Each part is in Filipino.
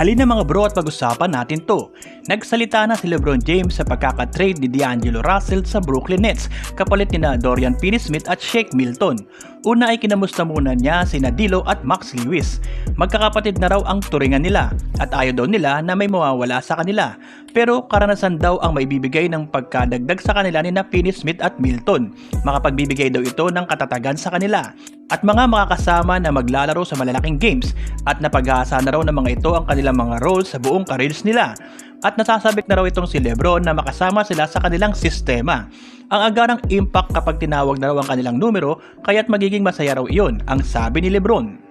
Halina mga bro at pag-usapan natin to. Nagsalita na si Lebron James sa pagkakatrade ni D'Angelo Russell sa Brooklyn Nets kapalit ni na Dorian Finney-Smith at Shake Milton. Una ay kinamusta muna niya si Nadilo at Max Lewis. Magkakapatid na raw ang turingan nila at ayaw daw nila na may mawawala sa kanila. Pero karanasan daw ang maibibigay ng pagkadagdag sa kanila ni na Finney-Smith at Milton. Makapagbibigay daw ito ng katatagan sa kanila at mga makakasama na maglalaro sa malalaking games at napaghahasa na raw ng mga ito ang kanilang mga roles sa buong careers nila. At nasasabik na raw itong si Lebron na makasama sila sa kanilang sistema. Ang agarang impact kapag tinawag na raw ang kanilang numero kaya't magiging masaya raw iyon, ang sabi ni Lebron.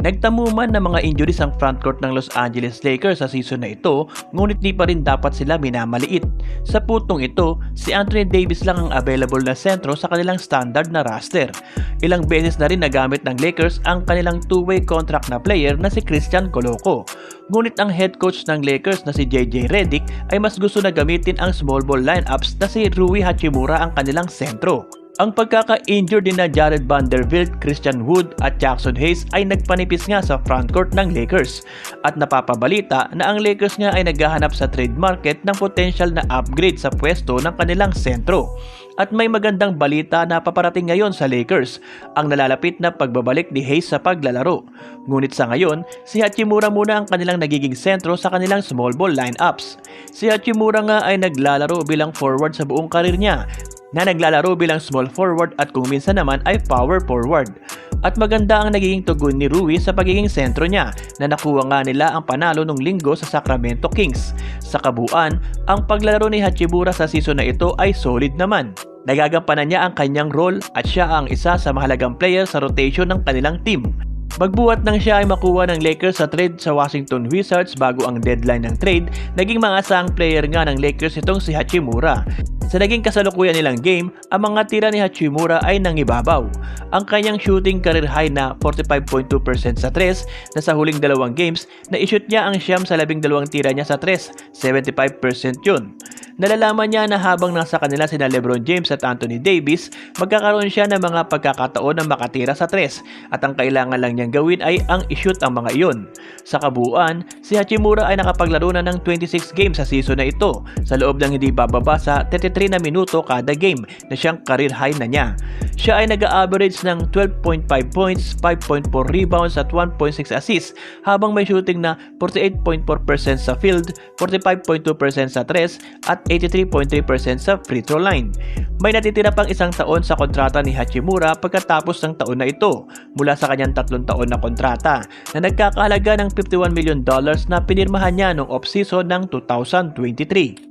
Nagtamo man ng mga injuries ang frontcourt ng Los Angeles Lakers sa season na ito, ngunit di pa rin dapat sila minamaliit. Sa putong ito, si Anthony Davis lang ang available na sentro sa kanilang standard na roster. Ilang beses na rin nagamit ng Lakers ang kanilang two-way contract na player na si Christian Coloco. Ngunit ang head coach ng Lakers na si JJ Redick ay mas gusto na gamitin ang small ball lineups na si Rui Hachimura ang kanilang sentro. Ang pagkaka-injured din na Jared Vanderbilt, Christian Wood at Jackson Hayes ay nagpanipis nga sa frontcourt ng Lakers. At napapabalita na ang Lakers nga ay naghahanap sa trade market ng potential na upgrade sa pwesto ng kanilang sentro. At may magandang balita na paparating ngayon sa Lakers, ang nalalapit na pagbabalik ni Hayes sa paglalaro. Ngunit sa ngayon, si Hachimura muna ang kanilang nagiging sentro sa kanilang small ball lineups. Si Hachimura nga ay naglalaro bilang forward sa buong karir niya na naglalaro bilang small forward at kung minsan naman ay power forward. At maganda ang nagiging tugon ni Rui sa pagiging sentro niya na nakuha nga nila ang panalo nung linggo sa Sacramento Kings. Sa kabuuan, ang paglalaro ni Hachimura sa season na ito ay solid naman. Nagagampanan niya ang kanyang role at siya ang isa sa mahalagang player sa rotation ng kanilang team. Magbuhat nang siya ay makuha ng Lakers sa trade sa Washington Wizards bago ang deadline ng trade, naging mga asang player nga ng Lakers itong si Hachimura. Sa naging kasalukuyan nilang game, ang mga tira ni Hachimura ay nangibabaw. Ang kanyang shooting career high na 45.2% sa 3 na sa huling dalawang games, na-shoot niya ang siyam sa labing dalawang tira niya sa 3, 75% yun. Nalalaman niya na habang nasa kanila sina Lebron James at Anthony Davis, magkakaroon siya ng mga pagkakataon na makatira sa 3 at ang kailangan lang niyang gawin ay ang ishoot ang mga iyon. Sa kabuuan, si Hachimura ay nakapaglaro na ng 26 games sa season na ito sa loob ng hindi bababa sa 33 na minuto kada game na siyang career high na niya. Siya ay nag-average ng 12.5 points, 5.4 rebounds at 1.6 assists habang may shooting na 48.4% sa field, 45.2% sa 3 at 83.3% sa free throw line. May natitira pang isang taon sa kontrata ni Hachimura pagkatapos ng taon na ito mula sa kanyang tatlong taon na kontrata na nagkakahalaga ng 51 million dollars na pinirmahan niya noong off-season ng 2023.